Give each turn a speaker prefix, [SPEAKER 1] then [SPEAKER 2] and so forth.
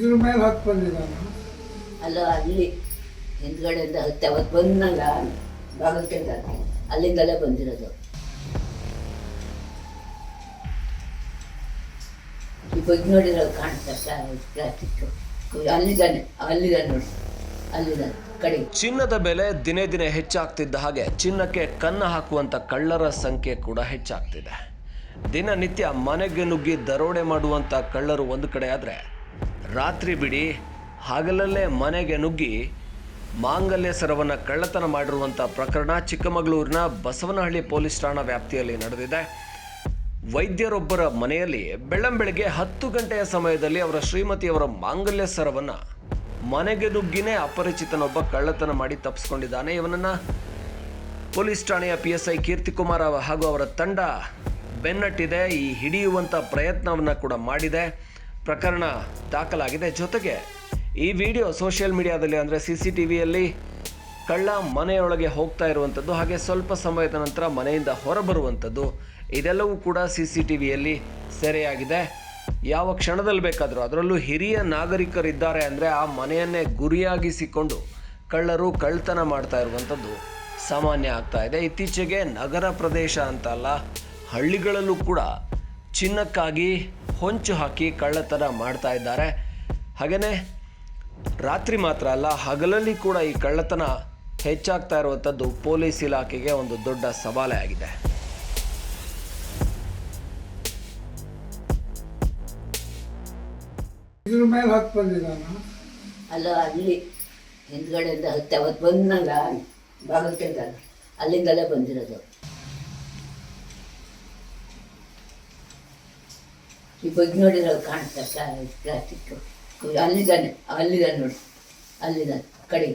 [SPEAKER 1] ಇದ್ರ ಮೇಲೆ ಹತ್ತು ಬಂದಿದ್ದಾನ.
[SPEAKER 2] ಅಲ್ಲ ಅಲ್ಲಿ ಹಿಂದ್ಗಡೆಯಿಂದ ಹತ್ತಿ ಅವತ್ತು ಬಂದಲ್ಲ ಬಾಗಿಲು ತೆಗ್ದಾಗ ಅಲ್ಲಿಂದಲೇ ಬಂದಿರೋದು. ಈ ಬಗ್ಗೆ ನೋಡಿದ್ರೆ ಕಾಣ್ತಾ ಪ್ಲಾಸ್ಟಿಕ್ ಅಲ್ಲಿದ್ದಾನೆ ಅಲ್ಲಿದ್ದಾನೆ ನೋಡಿ ಅಲ್ಲಿದ್ದಾನೆ ಕಡೆ.
[SPEAKER 3] ಚಿನ್ನದ ಬೆಲೆ ದಿನೇ ದಿನೇ ಹೆಚ್ಚಾಗ್ತಿದ್ದ ಹಾಗೆ ಚಿನ್ನಕ್ಕೆ ಕನ್ನ ಹಾಕುವಂತ ಕಳ್ಳರ ಸಂಖ್ಯೆ ಕೂಡ ಹೆಚ್ಚಾಗ್ತಿದೆ. ದಿನನಿತ್ಯ ಮನೆಗೆ ನುಗ್ಗಿ ದರೋಡೆ ಮಾಡುವಂತ ಕಳ್ಳರು ಒಂದು ಕಡೆ ಆದರೆ ರಾತ್ರಿ ಬಿಡಿ, ಹಗಲಲ್ಲೇ ಮನೆಗೆ ನುಗ್ಗಿ, ಮಾಂಗಲ್ಯ ಸರವನ್ನು ಕಳ್ಳತನ ಮಾಡಿರುವಂಥ ಪ್ರಕರಣ ಚಿಕ್ಕಮಗಳೂರಿನ ಬಸವನಹಳ್ಳಿ ಪೊಲೀಸ್ ಠಾಣಾ ವ್ಯಾಪ್ತಿಯಲ್ಲಿ ನಡೆದಿದೆ. ವೈದ್ಯರೊಬ್ಬರ ಮನೆಯಲ್ಲಿ ಬೆಳ್ಳಂಬೆಳಗ್ಗೆ ಹತ್ತು ಗಂಟೆಯ ಸಮಯದಲ್ಲಿ ಅವರ ಶ್ರೀಮತಿಯವರ ಮಾಂಗಲ್ಯ ಸರವನ್ನು ಮನೆಗೆ ನುಗ್ಗಿನೇ ಅಪರಿಚಿತನೊಬ್ಬ ಕಳ್ಳತನ ಮಾಡಿ ತಪ್ಪಿಸ್ಕೊಂಡಿದ್ದಾನೆ. ಇವನನ್ನ ಪೊಲೀಸ್ ಠಾಣೆಯ ಪಿ ಎಸ್ ಐ ಕೀರ್ತಿಕುಮಾರ್ ಹಾಗೂ ಅವರ ತಂಡ ಬೆನ್ನಟ್ಟಿದೆ. ಈ ಹಿಡಿಯುವಂಥ ಪ್ರಯತ್ನವನ್ನು ಕೂಡ ಮಾಡಿದೆ. ಪ್ರಕರಣ ದಾಖಲಾಗಿದೆ. ಜೊತೆಗೆ ಈ ವಿಡಿಯೋ ಸೋಷಿಯಲ್ ಮೀಡಿಯಾದಲ್ಲಿ ಅಂದರೆ ಸಿ ಸಿ ಟಿ ವಿಯಲ್ಲಿ ಕಳ್ಳ ಮನೆಯೊಳಗೆ ಹೋಗ್ತಾ ಇರುವಂಥದ್ದು ಹಾಗೆ ಸ್ವಲ್ಪ ಸಮಯದ ನಂತರ ಮನೆಯಿಂದ ಹೊರಬರುವಂಥದ್ದು ಇದೆಲ್ಲವೂ ಕೂಡ ಸಿ ಸಿ ಟಿ ವಿಯಲ್ಲಿ ಸೆರೆಯಾಗಿದೆ. ಯಾವ ಕ್ಷಣದಲ್ಲಿ ಬೇಕಾದರೂ, ಅದರಲ್ಲೂ ಹಿರಿಯ ನಾಗರಿಕರಿದ್ದಾರೆ ಅಂದರೆ ಆ ಮನೆಯನ್ನೇ ಗುರಿಯಾಗಿಸಿಕೊಂಡು ಕಳ್ಳರು ಕಳ್ತನ ಮಾಡ್ತಾ ಇರುವಂಥದ್ದು ಸಾಮಾನ್ಯ ಆಗ್ತಾ ಇದೆ. ಇತ್ತೀಚೆಗೆ ನಗರ ಪ್ರದೇಶ ಅಂತ ಅಲ್ಲ, ಹಳ್ಳಿಗಳಲ್ಲೂ ಕೂಡ ಚಿನ್ನಕ್ಕಾಗಿ ಹೊಂಚು ಹಾಕಿ ಕಳ್ಳತನ ಮಾಡ್ತಾ ಇದ್ದಾರೆ. ಹಾಗೆಯೇ ರಾತ್ರಿ ಮಾತ್ರ ಅಲ್ಲ ಹಗಲಲ್ಲಿ ಕೂಡ ಈ ಕಳ್ಳತನ ಹೆಚ್ಚಾಗ್ತಾ ಇರುವಂಥದ್ದು ಪೊಲೀಸ್ ಇಲಾಖೆಗೆ ಒಂದು ದೊಡ್ಡ ಸವಾಲೇ ಆಗಿದೆ.
[SPEAKER 1] ಇದ್ರ ಮೇಲೆ ಹತ್ತು ಬಂದಿದ್ದಾನ?
[SPEAKER 2] ಅಲ್ಲ ಅಲ್ಲಿ ಹಿಂದ್ಗಡೆಯಿಂದ ಹತ್ತೆ ಅವತ್ತು ಬಂದ್ನಲ್ಲ ಬಾಗಲ್ಕೆ ಅಲ್ಲಿಂದಲೇ ಬಂದಿರೋದು. ಈ ಬಗ್ಗೆ ನೋಡಿದ್ರೆ ಕಾಣ್ತಾ ಪ್ಲಾಸ್ಟಿಕ್ ಅಲ್ಲಿದ್ದಾನೆ ಅಲ್ಲಿದ್ದಾನೆ ನೋಡಿ ಅಲ್ಲಿದ್ದಾನೆ ಕಡೆ